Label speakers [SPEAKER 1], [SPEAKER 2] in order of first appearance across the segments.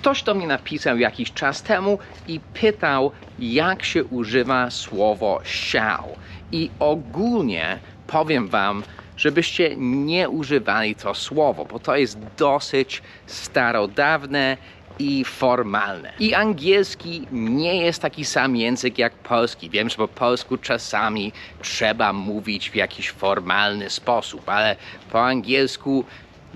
[SPEAKER 1] Ktoś do mnie napisał jakiś czas temu i pytał, jak się używa słowo shall. I ogólnie powiem wam, żebyście nie używali to słowo, bo to jest dosyć starodawne i formalne. I angielski nie jest taki sam język jak polski. Wiem, że po polsku czasami trzeba mówić w jakiś formalny sposób, ale po angielsku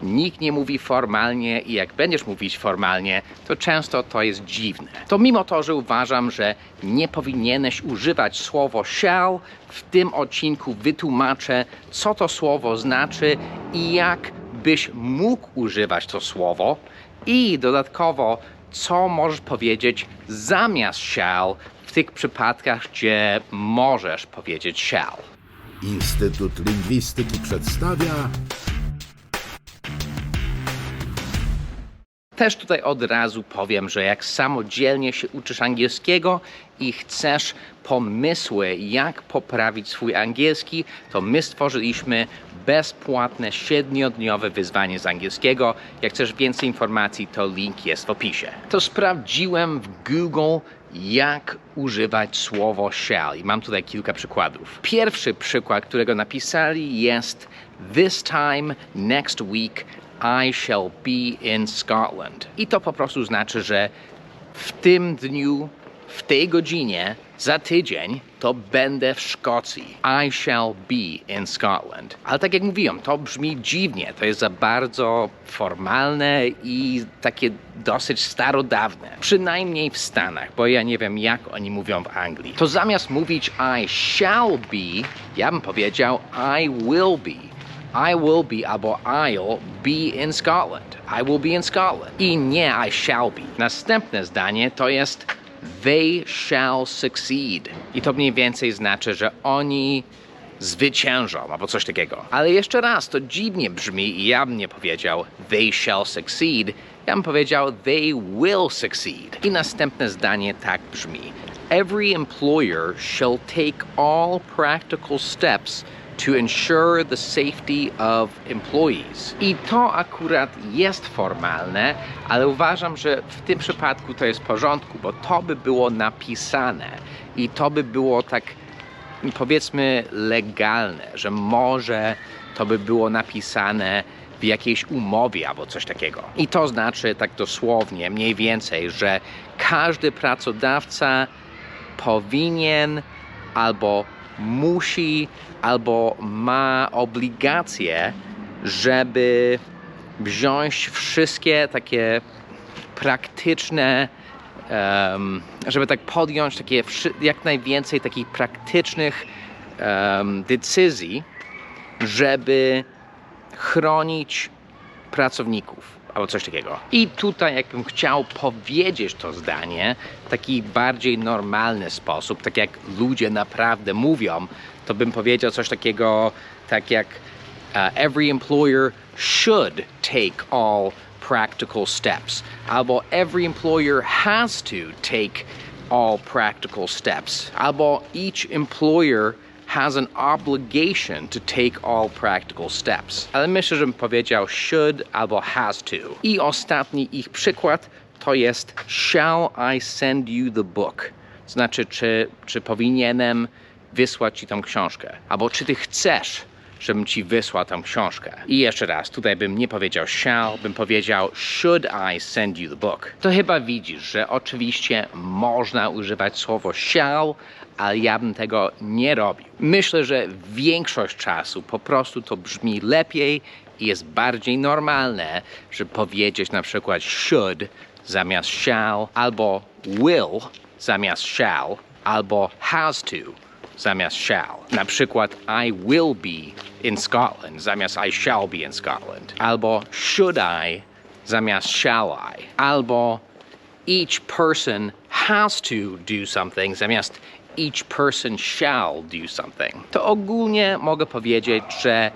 [SPEAKER 1] nikt nie mówi formalnie i jak będziesz mówić formalnie, to często to jest dziwne. To mimo to, że uważam, że nie powinieneś używać słowo shall, w tym odcinku wytłumaczę, co to słowo znaczy i jak byś mógł używać to słowo i dodatkowo, co możesz powiedzieć zamiast shall w tych przypadkach, gdzie możesz powiedzieć shall.
[SPEAKER 2] Instytut Lingwistyki przedstawia
[SPEAKER 1] Też tutaj od razu powiem, że jak samodzielnie się uczysz angielskiego i chcesz pomysły, jak poprawić swój angielski, to my stworzyliśmy bezpłatne siedmiodniowe wyzwanie z angielskiego. Jak chcesz więcej informacji, to link jest w opisie. To sprawdziłem w Google, jak używać słowo shall i mam tutaj kilka przykładów. Pierwszy przykład, którego napisali jest This time next week I shall be in Scotland. I to po prostu znaczy, że w tym dniu, w tej godzinie, za tydzień, to będę w Szkocji. I shall be in Scotland. Ale tak jak mówiłem, to brzmi dziwnie. To jest za bardzo formalne i takie dosyć starodawne. Przynajmniej w Stanach, bo ja nie wiem, jak oni mówią w Anglii. To zamiast mówić I shall be, ja bym powiedział I will be. I will be albo I'll be in Scotland. I will be in Scotland. I nie I shall be. Następne zdanie to jest they shall succeed. I to mniej więcej znaczy, że oni zwyciężą albo coś takiego. Ale jeszcze raz, to dziwnie brzmi i ja bym nie powiedział they shall succeed. Ja bym powiedział they will succeed. I następne zdanie tak brzmi. Every employer shall take all practical steps to ensure the safety of employees. I to akurat jest formalne, ale uważam, że w tym przypadku to jest w porządku, bo to by było napisane i to by było tak powiedzmy legalne, że może to by było napisane w jakiejś umowie albo coś takiego. I to znaczy tak dosłownie, mniej więcej, że każdy pracodawca powinien albo musi, albo ma obligacje, żeby wziąć wszystkie takie praktyczne, em, żeby tak podjąć takie jak najwięcej takich praktycznych em, decyzji, żeby chronić pracowników albo coś takiego. I tutaj jakbym chciał powiedzieć to zdanie w taki bardziej normalny sposób, tak jak ludzie naprawdę mówią, to bym powiedział coś takiego tak jak uh, every employer should take all practical steps albo every employer has to take all practical steps albo each employer has an obligation to take all practical steps. Ale myślę, że bym powiedział should albo has to. I ostatni ich przykład to jest shall I send you the book? Znaczy, czy, czy powinienem wysłać ci tą książkę? Albo czy ty chcesz, żebym ci wysłał tą książkę? I jeszcze raz, tutaj bym nie powiedział shall, bym powiedział should I send you the book? To chyba widzisz, że oczywiście można używać słowo shall, ale ja bym tego nie robił. Myślę, że większość czasu po prostu to brzmi lepiej i jest bardziej normalne, żeby powiedzieć na przykład should zamiast shall, albo will zamiast shall, albo has to zamiast shall. Na przykład I will be in Scotland zamiast I shall be in Scotland. Albo should I zamiast shall I. Albo each person has to do something zamiast each person shall do something. To ogólnie mogę powiedzieć, że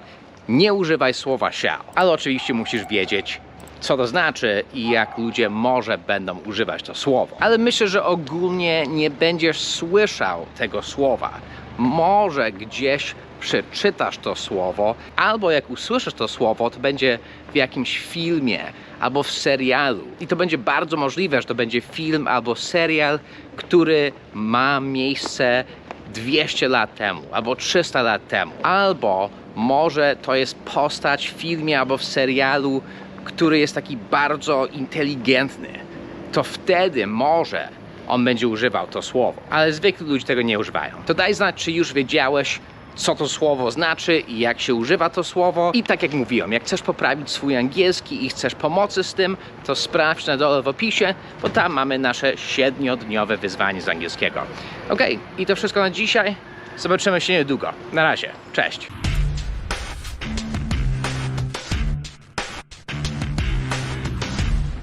[SPEAKER 1] nie używaj słowa shall, ale oczywiście musisz wiedzieć, co to znaczy i jak ludzie może będą używać to słowo. Ale myślę, że ogólnie nie będziesz słyszał tego słowa. Może gdzieś przeczytasz to słowo, albo jak usłyszysz to słowo, to będzie w jakimś filmie albo w serialu. I to będzie bardzo możliwe, że to będzie film albo serial, który ma miejsce 200 lat temu albo 300 lat temu. Albo może to jest postać w filmie albo w serialu, który jest taki bardzo inteligentny. To wtedy może on będzie używał to słowo. Ale zwykli ludzie tego nie używają. To daj znać, czy już wiedziałeś, co to słowo znaczy i jak się używa to słowo. I tak jak mówiłem, jak chcesz poprawić swój angielski i chcesz pomocy z tym, to sprawdź na dole w opisie, bo tam mamy nasze siedmiodniowe wyzwanie z angielskiego. Ok, i to wszystko na dzisiaj. Zobaczymy się niedługo. Na razie. Cześć.